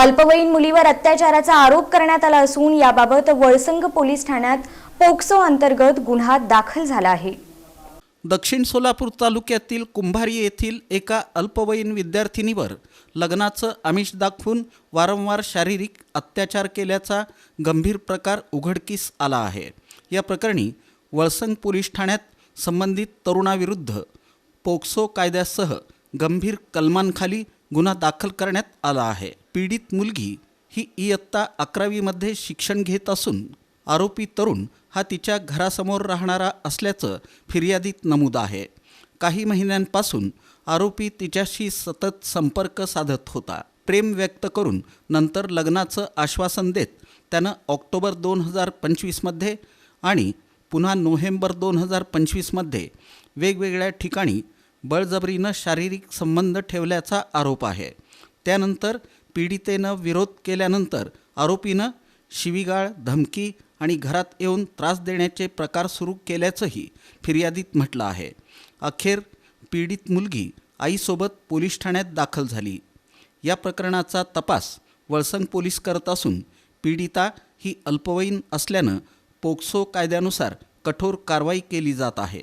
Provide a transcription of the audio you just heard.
अल्पवयीन मुलीवर अत्याचाराचा आरोप करण्यात आला असून याबाबत वळसंग पोलीस ठाण्यात पोक्सो अंतर्गत गुन्हा दाखल झाला आहे. दक्षिण सोलापूर तालुक्यातील कुंभारी येथील एका अल्पवयीन विद्यार्थिनीवर लग्नाचं आमिष दाखवून वारंवार शारीरिक अत्याचार केल्याचा गंभीर प्रकार उघडकीस आला आहे. या प्रकरणी वळसंग पोलीस ठाण्यात संबंधित तरुणाविरुद्ध पोक्सो कायद्यासह गंभीर कलमांखाली गुन्हा दाखल करण्यात आला आहे. पीडित मुलगी ही इयत्ता अकरावीमध्ये शिक्षण घेत असून आरोपी तरुण हा तिच्या घरासमोर राहणारा असल्याचं फिर्यादीत नमूद आहे. काही महिन्यांपासून आरोपी तिच्याशी सतत संपर्क साधत होता. प्रेम व्यक्त करून नंतर लग्नाचं आश्वासन देत त्यानं ऑक्टोबर दोन हजार पंचवीसमध्ये आणि पुन्हा नोव्हेंबर दोन हजार पंचवीसमध्ये वेगवेगळ्या ठिकाणी बळजबरीनं शारीरिक संबंध ठेवल्याचा आरोप आहे. त्यानंतर पीडितेनं विरोध केल्यानंतर आरोपीनं शिवीगाळ धमकी आणि घरात येऊन त्रास देण्याचे प्रकार सुरू केल्याचंही फिर्यादीत म्हटलं आहे. अखेर पीडित मुलगी आईसोबत पोलीस ठाण्यात दाखल झाली. या प्रकरणाचा तपास वळसंग पोलीस करत असून पीडिता ही अल्पवयीन असल्यानं पोक्सो कायद्यानुसार कठोर कारवाई केली जात आहे.